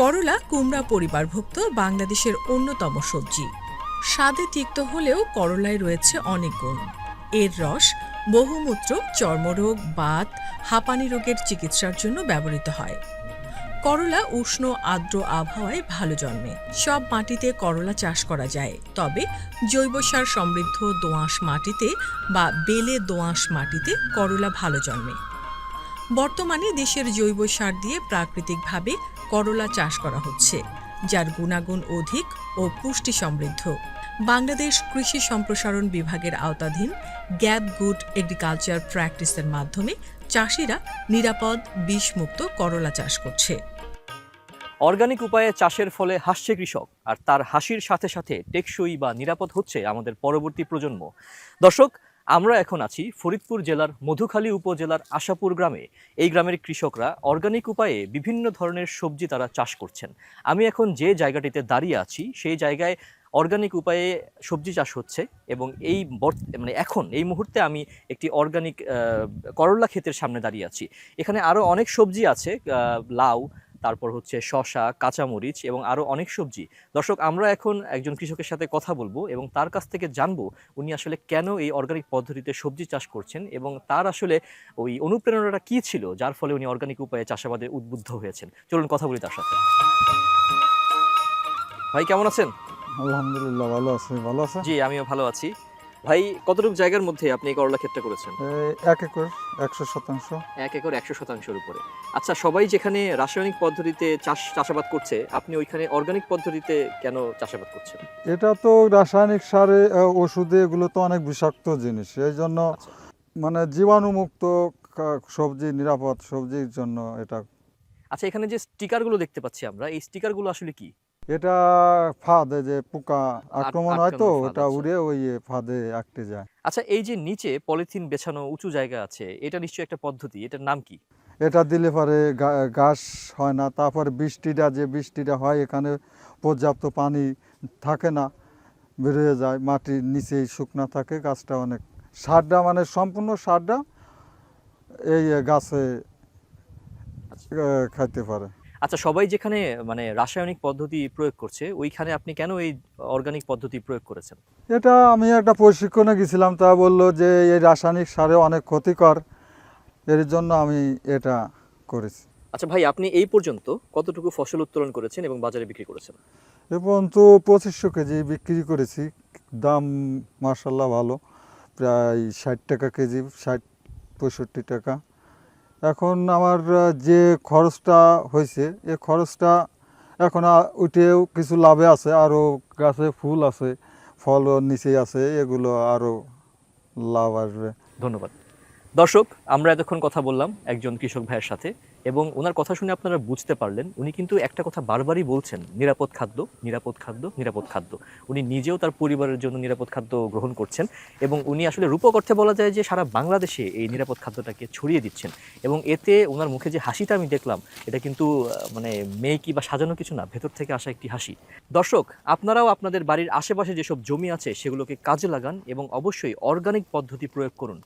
করলা কুমড়া পরিবারভুক্ত বাংলাদেশের অন্যতম সবজি। স্বাদে তিক্ত হলেও করলায় রয়েছে অনেক গুণ। এর রস বহুমূত্র, চর্মরোগ, বাত, হাঁপানি রোগের চিকিৎসার জন্য ব্যবহৃত হয়। করলা উষ্ণ, আর্দ্র আবহাওয়ায় ভালো জন্মে। সব মাটিতে করলা চাষ করা যায়, তবে জৈব সার সমৃদ্ধ দোআঁশ মাটিতে বা বেলে দোআঁশ মাটিতে করলা ভালো জন্মে। বর্তমানে দেশের জৈব সার দিয়ে প্রাকৃতিকভাবে করলা চাষ করা হচ্ছে, যার গুণাগুণ অধিক ও পুষ্টি সমৃদ্ধ। বাংলাদেশ কৃষি সম্প্রসারণ বিভাগের আওতাধীন গ্যাপ গুড এগ্রিকালচার প্র্যাকটিসের মাধ্যমে চাষিরা নিরাপদ বিষমুক্ত করলা চাষ করছে। অর্গানিক উপায়ে চাষের ফলে হাসছে কৃষক, আর তার হাসির সাথে সাথে টেকসই বা নিরাপদ হচ্ছে আমাদের পরবর্তী প্রজন্ম। দর্শক আমরা এখন আছি ফরিদপুর জেলার মধুখালী উপজেলার আশাপুর গ্রামে। এই গ্রামের কৃষকরা অর্গানিক উপায়ে বিভিন্ন ধরনের সবজি তারা চাষ করছেন। আমি এখন যে জায়গাটিতে দাঁড়িয়ে আছি, সেই জায়গায় অর্গানিক উপায়ে সবজি চাষ হচ্ছে এবং এই মানে এখন, এই মুহূর্তে আমি একটি অর্গানিক করলা ক্ষেতের সামনে দাঁড়িয়ে আছি। এখানে আরও অনেক সবজি আছে লাউ তারপর হচ্ছে শশা কাঁচামরিচ এবং আরও অনেক সবজি। দর্শক আমরা এখন একজন কৃষকের সাথে কথা বলব এবং তার কাছ থেকে জানব উনি আসলে কেন এই অর্গানিক পদ্ধতিতে সবজি চাষ করছেন এবং তার আসলে ওই অনুপ্রেরণাটা কী ছিল যার ফলে উনি অর্গানিক উপায়ে চাষাবাদে উদ্বুদ্ধ হয়েছেন। চলুন কথা বলি তার সাথে। ভাই কেমন আছেন? আলহামদুলিল্লাহ ভালো আছি। ভালো আছে জি আমিও ভালো আছি। ভাই কতটুকু জায়গার মধ্যে আপনি এই করলা ক্ষেতটা করেছেন? এক একর একশো শতাংশ। এক একর একশো শতাংশের উপরে। আচ্ছা সবাই যেখানে রাসায়নিক পদ্ধতিতে চাষ চাষাবাদ করছে আপনি ওইখানে অর্গানিক পদ্ধতিতে কেন চাষাবাদ করছেন? এটা তো রাসায়নিক সারে ওষুধে এগুলো তো অনেক বিষাক্ত জিনিস। এই জন্য আচ্ছা। মানে জীবাণুমুক্ত সবজি নিরাপদ সবজির জন্য এটা। আচ্ছা এখানে যে স্টিকারগুলো দেখতে পাচ্ছি আমরা এই স্টিকারগুলো আসলে কি? এটা ফাঁদে যে পোকা আক্রমণ হয় তো ওটা আচ্ছা। উড়ে ওই ফাঁদে আটকে যায়। আচ্ছা এই যে নিচে পলিথিন বেছানো উঁচু জায়গা আছে এটা নিশ্চয়ই একটা পদ্ধতি এটার নাম কি? এটা দিলে পরে ঘাস হয় না তারপরে বৃষ্টিটা যে বৃষ্টিটা হয় এখানে পর্যাপ্ত পানি থাকে না বেরিয়ে যায় মাটির নিচেই শুকনা থাকে গাছটা অনেক সারটা মানে সম্পূর্ণ সারটা এই গাছে খাইতে পারে। আচ্ছা সবাই যেখানে মানে রাসায়নিক পদ্ধতি প্রয়োগ করছে ওইখানে আপনি কেন এই অর্গানিক পদ্ধতি প্রয়োগ করেছেন? এটা আমি একটা প্রশিক্ষণে গেছিলাম তা বলল যে এই রাসায়নিক সারে অনেক ক্ষতিকর এর জন্য আমি এটা করেছি। আচ্ছা ভাই আপনি এই পর্যন্ত কতটুকু ফসল উত্তোলন করেছেন এবং বাজারে বিক্রি করেছেন? এ পর্যন্ত পঁচিশশো কেজি বিক্রি করেছি দাম মার্শাল্লাহ ভালো প্রায় ষাট টাকা কেজি ষাট পঁয়ষট্টি টাকা। এখন আমার যে খরচটা হয়েছে, এ খরচটা এখন উঠেও কিছু লাভে আছে, আরও গাছে ফুল আছে ফল নিচে আছে, এগুলো আরও লাভ আসবে। ধন্যবাদ। দর্শক, আমরা এতক্ষণ কথা বললাম একজন কৃষক ভাইয়ের সাথে এবং ওনার কথা শুনে আপনারা বুঝতে পারলেন, উনি কিন্তু একটা কথা বারবারই বলছেন, নিরাপদ খাদ্য নিরাপদ খাদ্য নিরাপদ খাদ্য। উনি নিজেও তার পরিবারের জন্য নিরাপদ খাদ্য গ্রহণ করছেন এবং উনি আসলে রূপক অর্থে বলা যায় যে সারা বাংলাদেশে এই নিরাপদ খাদ্যটাকে ছড়িয়ে দিচ্ছেন এবং এতে ওনার মুখে যে হাসিটা আমি দেখলাম, এটা কিন্তু মানে মেয়ে কি বা সাজানো কিছু না, ভেতর থেকে আসা একটি হাসি। দর্শক, আপনারাও আপনাদের বাড়ির আশেপাশে যেসব জমি আছে সেগুলোকে কাজে লাগান এবং অবশ্যই অর্গানিক পদ্ধতি প্রয়োগ করুন।